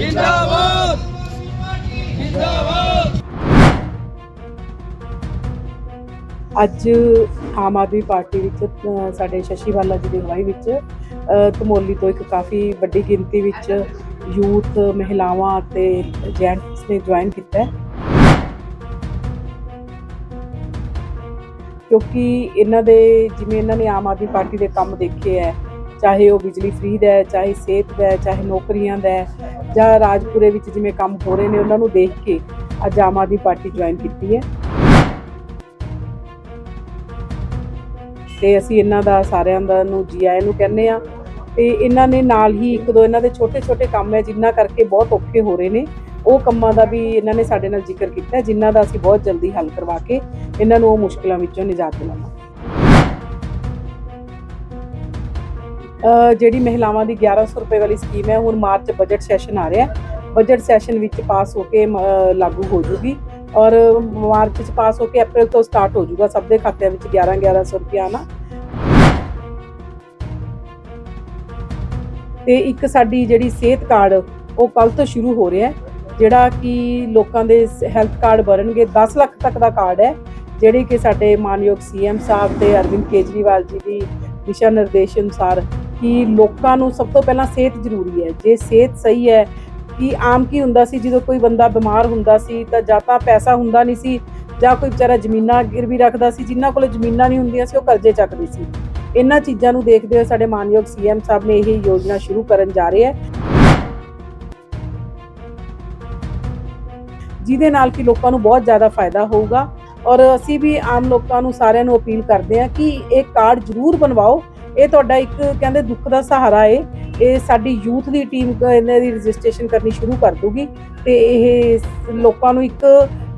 ਜਿੰਦਾਬਾਦ। ਜਿੰਦਾਬਾਦ ਅੱਜ ਆਮ ਆਦਮੀ ਪਾਰਟੀ ਵਿੱਚ ਸਾਡੇ ਸ਼ਸ਼ੀ ਬਾਲਾ ਜੀ ਦੀ ਅਗਵਾਈ ਵਿੱਚ ਅ, ਧਮੋਲੀ ਤੋਂ ਇੱਕ ਕਾਫੀ ਵੱਡੀ ਗਿਣਤੀ ਵਿੱਚ ਯੂਥ ਮਹਿਲਾਵਾਂ ਅਤੇ ਜੈਂਟਸ ਨੇ ਜੁਆਇਨ ਕੀਤਾ ਹੈ। ਕਿਉਂਕਿ ਇਹਨਾਂ ਦੇ ਜਿਵੇਂ ਇਹਨਾਂ ਨੇ ਆਮ ਆਦਮੀ ਪਾਰਟੀ ਦੇ ਕੰਮ ਦੇਖੇ ਹੈ ਚਾਹੇ ਉਹ ਬਿਜਲੀ ਫ੍ਰੀ ਦਾ ਹੈ ਚਾਹੇ ਸਿਹਤ ਦਾ ਹੈ ਚਾਹੇ ਨੌਕਰੀਆਂ ਦਾ ਹੈ ਜਾਂ ਰਾਜਪੁਰੇ ਵਿੱਚ ਜਿਵੇਂ ਕੰਮ ਹੋ ਰਹੇ ਨੇ ਉਹਨਾਂ ਨੂੰ ਦੇਖ ਕੇ ਅੱਜ ਆਮ ਆਦਮੀ ਪਾਰਟੀ ਜੁਆਇਨ ਕੀਤੀ ਹੈ। ਤੇ ਅਸੀਂ ਇਹਨਾਂ ਦਾ ਸਾਰਿਆਂ ਦਾ ਨੂੰ ਜੀ ਆਇਆਂ ਨੂੰ ਕਹਿੰਦੇ ਆ ਤੇ ਇਹਨਾਂ ਨੇ ਨਾਲ ਹੀ ਇੱਕ ਦੋ ਇਹਨਾਂ ਦੇ ਛੋਟੇ ਛੋਟੇ ਕੰਮ ਹੈ ਜਿਨ੍ਹਾਂ ਕਰਕੇ ਬਹੁਤ ਔਖੇ ਹੋ ਰਹੇ ਨੇ। ਉਹ ਕੰਮਾਂ ਦਾ ਵੀ ਇਹਨਾਂ ਨੇ ਸਾਡੇ ਨਾਲ ਜ਼ਿਕਰ ਕੀਤਾ ਹੈ, ਜਿਨ੍ਹਾਂ ਦਾ ਅਸੀਂ ਬਹੁਤ ਜਲਦੀ ਹੱਲ ਕਰਵਾ ਕੇ ਇਹਨਾਂ ਨੂੰ ਉਹ ਮੁਸ਼ਕਲਾਂ ਵਿੱਚੋਂ ਨਿਜਾਤ ਦਿਲਾਵਾਂਗੇ ਜਿਹੜੀ ਮਹਿਲਾਵਾਂ ਦੀ 1100 ਰੁਪਏ ਵਾਲੀ ਸਕੀਮ ਹੈ, ਹੁਣ ਮਾਰਚ ਬਜਟ ਸੈਸ਼ਨ ਆ ਰਿਹਾ ਬਜਟ ਸੈਸ਼ਨ ਵਿੱਚ ਪਾਸ ਹੋ ਕੇ, ਮ- ਲਾਗੂ ਹੋ ਜੂਗੀ। ਔਰ ਮਾਰਚ ਚ ਪਾਸ ਹੋ ਕੇ ਅਪ੍ਰੈਲ ਤੋਂ ਸਟਾਰਟ ਹੋ ਜਾਊਗਾ ਸਭ ਦੇ ਖਾਤਿਆਂ ਵਿੱਚ 11 1100 ਰੁਪਏ ਆਣਾ ਤੇ ਇੱਕ ਸਾਡੀ ਜਿਹੜੀ ਸਿਹਤ ਕਾਰਡ, ਉਹ ਕੱਲ ਤੋਂ ਸ਼ੁਰੂ ਹੋ ਰਿਹਾ ਹੈ, ਜਿਹੜਾ ਕਿ ਲੋਕਾਂ ਦੇ ਹੈਲਥ ਕਾਰਡ ਬਣਨਗੇ। 10 ਲੱਖ ਤੱਕ ਦਾ ਕਾਰਡ ਹੈ, ਜਿਹੜੇ ਕਿ ਸਾਡੇ ਮਾਨਯੋਗ ਸੀਐਮ ਸਾਹਿਬ ਤੇ ਅਰਵਿੰਦ ਕੇਜਰੀਵਾਲ ਜੀ ਦੀ ਦਿਸ਼ਾ ਨਿਰਦੇਸ਼ ਅਨੁਸਾਰ ਕਿ ਲੋਕਾਂ ਨੂੰ ਸਭ ਤੋਂ ਪਹਿਲਾਂ ਸਿਹਤ ਜ਼ਰੂਰੀ ਹੈ। ਜੇ ਸਿਹਤ ਸਹੀ ਹੈ, ਕਿ ਆਮ ਕੀ ਹੁੰਦਾ ਸੀ, ਜਦੋਂ ਕੋਈ ਬੰਦਾ ਬਿਮਾਰ ਹੁੰਦਾ ਸੀ, ਤਾਂ ਜਾਂ ਤਾਂ ਪੈਸਾ ਹੁੰਦਾ ਨਹੀਂ ਸੀ, ਜਾਂ ਕੋਈ ਵਿਚਾਰਾ ਜ਼ਮੀਨਾਂ ਗਿਰਵੀ ਰੱਖਦਾ ਸੀ, ਜਿਨ੍ਹਾਂ ਕੋਲ ਜ਼ਮੀਨਾਂ ਨਹੀਂ ਹੁੰਦੀਆਂ ਸੀ, ਉਹ ਕਰਜ਼ੇ ਚੱਕਦੇ ਸੀ। ਇਹਨਾਂ ਚੀਜ਼ਾਂ ਨੂੰ ਦੇਖਦੇ ਹੋਏ ਸਾਡੇ ਮਾਨਯੋਗ ਸੀਐਮ ਸਾਹਿਬ ਨੇ ਇਹ ਯੋਜਨਾ ਸ਼ੁਰੂ ਕਰਨ ਜਾ ਰਹੇ ਹੈ। ਜਿਹਦੇ ਨਾਲ ਕਿ ਲੋਕਾਂ ਨੂੰ ਬਹੁਤ ਜ਼ਿਆਦਾ ਫਾਇਦਾ ਹੋਊਗਾ। ਔਰ ਅਸੀਂ ਵੀ ਆਮ ਲੋਕਾਂ ਨੂੰ ਸਾਰਿਆਂ ਨੂੰ ਅਪੀਲ ਕਰਦੇ ਹਾਂ ਕਿ ਇਹ ਕਾਰਡ ਜ਼ਰੂਰ ਬਣਵਾਓ। ਇਹ ਤੁਹਾਡਾ ਇੱਕ ਕਹਿੰਦੇ ਦੁੱਖ ਦਾ ਸਹਾਰਾ ਹੈ ਇਹ ਸਾਡੀ ਯੂਥ ਦੀ ਟੀਮ ਇਹਨਾਂ ਦੀ ਰਜਿਸਟ੍ਰੇਸ਼ਨ ਕਰਨੀ ਸ਼ੁਰੂ ਕਰ ਦੂਗੀ ਤੇ ਇਹ ਲੋਕਾਂ ਨੂੰ ਇੱਕ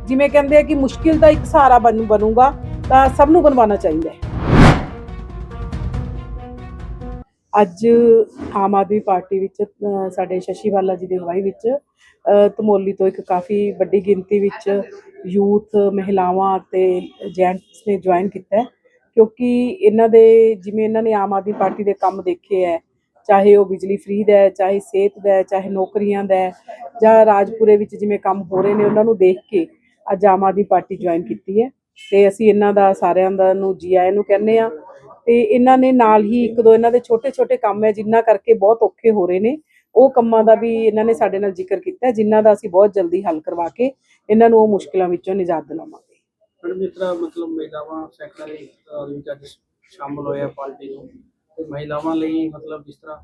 ਜਿਵੇਂ ਕਹਿੰਦੇ ਆ ਕਿ ਮੁਸ਼ਕਿਲ ਦਾ ਇੱਕ ਸਹਾਰਾ ਬਣ ਬਣੂਗਾ ਤਾਂ ਸਭ ਨੂੰ ਬਣਵਾਉਣਾ ਚਾਹੀਦਾ ਹੈ। ਅੱਜ ਆਮ ਆਦਮੀ ਪਾਰਟੀ ਵਿੱਚ ਸਾਡੇ ਸ਼ਸ਼ੀ ਬਾਲਾ ਜੀ ਦੀ ਅਗਵਾਈ ਵਿੱਚ ਤਮੋਲੀ ਤੋਂ ਇੱਕ ਕਾਫੀ ਵੱਡੀ ਗਿਣਤੀ ਵਿੱਚ ਯੂਥ, ਮਹਿਲਾਵਾਂ ਅਤੇ ਜੈਂਟਸ ਨੇ ਜੁਆਇਨ ਕੀਤਾ ਹੈ। ਕਿਉਂਕਿ ਇਹਨਾਂ ਦੇ ਜਿਵੇਂ ਇਹਨਾਂ ਨੇ ਆਮ ਆਦਮੀ ਪਾਰਟੀ ਦੇ ਕੰਮ ਦੇਖੇ ਹੈ ਚਾਹੇ ਉਹ ਬਿਜਲੀ ਫ੍ਰੀ ਦਾ ਹੈ ਚਾਹੇ ਸਿਹਤ ਦਾ ਹੈ ਚਾਹੇ ਨੌਕਰੀਆਂ ਦਾ ਹੈ ਜਾਂ ਰਾਜਪੁਰੇ ਵਿੱਚ ਜਿਵੇਂ ਕੰਮ ਹੋ ਰਹੇ ਨੇ ਉਹਨਾਂ ਨੂੰ ਦੇਖ ਕੇ ਅੱਜ ਆਮ ਆਦਮੀ ਪਾਰਟੀ ਜੁਆਇਨ ਕੀਤੀ ਹੈ ਤੇ ਅਸੀਂ ਇਹਨਾਂ ਦਾ ਸਾਰਿਆਂ ਦਾ ਨੂੰ ਜੀ ਆਇਆਂ ਨੂੰ ਕਹਿੰਦੇ ਆ ਤੇ ਇਹਨਾਂ ਨੇ ਨਾਲ ਹੀ ਇੱਕ ਦੋ ਇਹਨਾਂ ਦੇ ਛੋਟੇ ਛੋਟੇ ਕੰਮ ਹੈ ਜਿਨ੍ਹਾਂ ਕਰਕੇ ਬਹੁਤ ਔਖੇ ਹੋ ਰਹੇ ਨੇ। ਉਹ ਕੰਮਾਂ ਦਾ ਵੀ ਇਹਨਾਂ ਨੇ ਸਾਡੇ ਨਾਲ ਜ਼ਿਕਰ ਕੀਤਾ ਹੈ, ਜਿਨ੍ਹਾਂ ਦਾ ਅਸੀਂ ਬਹੁਤ ਜਲਦੀ ਹੱਲ ਕਰਵਾ ਕੇ ਇਹਨਾਂ ਨੂੰ ਉਹ ਮੁਸ਼ਕਲਾਂ ਵਿੱਚੋਂ ਨਿਜਾਤ ਦਿਲਾਵਾਂਗੇ। ਮੈਡਮ ਜਿਸ ਤਰ੍ਹਾਂ ਮਤਲਬ ਮਹਿਲਾਵਾਂ ਸੈਕਟਰ ਵਿੱਚ ਅੱਜ ਸ਼ਾਮਲ ਹੋਇਆ ਪਾਰਟੀ ਨੂੰ ਤੇ ਮਹਿਲਾਵਾਂ ਲਈ ਮਤਲਬ ਜਿਸ ਤਰ੍ਹਾਂ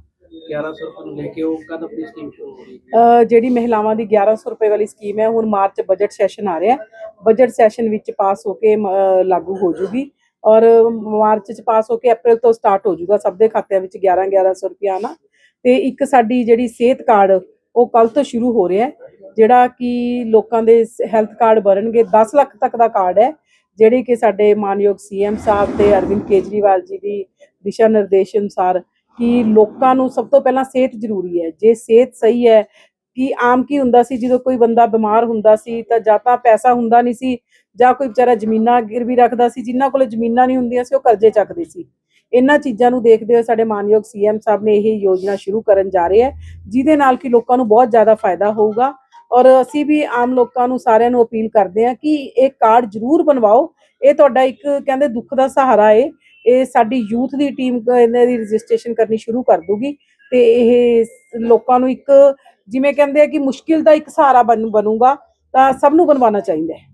1100 ਰੁਪਏ ਨੂੰ ਲੈ ਕੇ ਉਹ ਕਦ ਆਪਣੀ ਸਕੀਮ ਸ਼ੁਰੂ ਹੋ ਰਹੀ ਹੈ ਜਿਹੜੀ ਮਹਿਲਾਵਾਂ ਦੀ 1100 ਰੁਪਏ ਵਾਲੀ ਸਕੀਮ ਹੈ ਹੁਣ ਮਾਰਚ ਬਜਟ ਸੈਸ਼ਨ ਆ ਰਿਹਾ। ਬਜਟ ਸੈਸ਼ਨ ਵਿੱਚ ਪਾਸ ਹੋ ਕੇ ਮ- ਅ, ਲਾਗੂ ਹੋ ਜੂਗੀ। ਔਰ ਮਾਰਚ ਚ ਪਾਸ ਹੋ ਕੇ ਅਪ੍ਰੈਲ ਤੋਂ ਸਟਾਰਟ ਹੋ ਜਾਊਗਾ ਸਭ ਦੇ ਖਾਤਿਆਂ ਵਿੱਚ 11 1100 ਰੁਪਏ ਆਣਾ। ਤੇ ਇੱਕ ਸਾਡੀ ਜਿਹੜੀ ਸਿਹਤ ਕਾਰਡ ਉਹ ਕੱਲ ਤੋਂ ਸ਼ੁਰੂ ਹੋ ਰਿਹਾ ਹੈ। ਜਿਹੜਾ ਕਿ ਲੋਕਾਂ ਦੇ ਹੈਲਥ ਕਾਰਡ ਬਣਨਗੇ 10 ਲੱਖ ਤੱਕ ਦਾ ਕਾਰਡ ਹੈ, ਜਿਹੜੇ ਕਿ ਸਾਡੇ ਮਾਨਯੋਗ ਸੀਐਮ ਸਾਹਿਬ ਤੇ ਅਰਵਿੰਦ ਕੇਜਰੀਵਾਲ ਜੀ ਦੀ ਦਿਸ਼ਾ ਨਿਰਦੇਸ਼ ਅਨੁਸਾਰ ਕਿ ਲੋਕਾਂ ਨੂੰ ਸਭ ਤੋਂ ਪਹਿਲਾਂ ਸਿਹਤ ਜ਼ਰੂਰੀ ਹੈ। ਜੇ ਸਿਹਤ ਸਹੀ ਹੈ, ਕਿ ਆਮ ਕੀ ਹੁੰਦਾ ਸੀ, ਜਦੋਂ ਕੋਈ ਬੰਦਾ ਬਿਮਾਰ ਹੁੰਦਾ ਸੀ, ਤਾਂ ਜਾਂ ਤਾਂ ਪੈਸਾ ਹੁੰਦਾ ਨਹੀਂ ਸੀ, ਜਾਂ ਕੋਈ ਵਿਚਾਰਾ ਜ਼ਮੀਨਾਂ ਗਿਰਵੀ ਰੱਖਦਾ ਸੀ, ਜਿਨ੍ਹਾਂ ਕੋਲ ਜ਼ਮੀਨਾਂ ਨਹੀਂ ਹੁੰਦੀਆਂ ਸੀ, ਉਹ ਕਰਜ਼ੇ ਚੱਕਦੇ ਸੀ। ਇਹਨਾਂ ਚੀਜ਼ਾਂ ਨੂੰ ਦੇਖਦੇ ਹੋਏ ਸਾਡੇ ਮਾਨਯੋਗ ਸੀਐਮ ਸਾਹਿਬ ਨੇ ਇਹ ਯੋਜਨਾ ਸ਼ੁਰੂ ਕਰਨ ਜਾ ਰਹੇ ਹੈ, ਜਿਹਦੇ ਨਾਲ ਕਿ ਲੋਕਾਂ ਨੂੰ ਬਹੁਤ ਜ਼ਿਆਦਾ ਫਾਇਦਾ ਹੋਊਗਾ। ਔਰ ਅਸੀਂ ਵੀ ਆਮ ਲੋਕਾਂ ਨੂੰ ਸਾਰਿਆਂ ਨੂੰ ਅਪੀਲ ਕਰਦੇ ਹਾਂ ਕਿ ਇਹ ਕਾਰਡ ਜ਼ਰੂਰ ਬਣਵਾਓ। ਇਹ ਤੁਹਾਡਾ ਇੱਕ ਕਹਿੰਦੇ ਦੁੱਖ ਦਾ ਸਹਾਰਾ ਹੈ ਇਹ ਸਾਡੀ ਯੂਥ ਦੀ ਟੀਮ ਇਹਨਾਂ ਦੀ ਰਜਿਸਟ੍ਰੇਸ਼ਨ ਕਰਨੀ ਸ਼ੁਰੂ ਕਰ ਦੂਗੀ ਤੇ ਇਹ ਲੋਕਾਂ ਨੂੰ ਇੱਕ ਜਿਵੇਂ ਕਹਿੰਦੇ ਆ ਕਿ ਮੁਸ਼ਕਿਲ ਦਾ ਇੱਕ ਸਹਾਰਾ ਬਣ ਬਣੂਗਾ ਤਾਂ ਸਭ ਨੂੰ ਬਣਵਾਉਣਾ ਚਾਹੀਦਾ ਹੈ।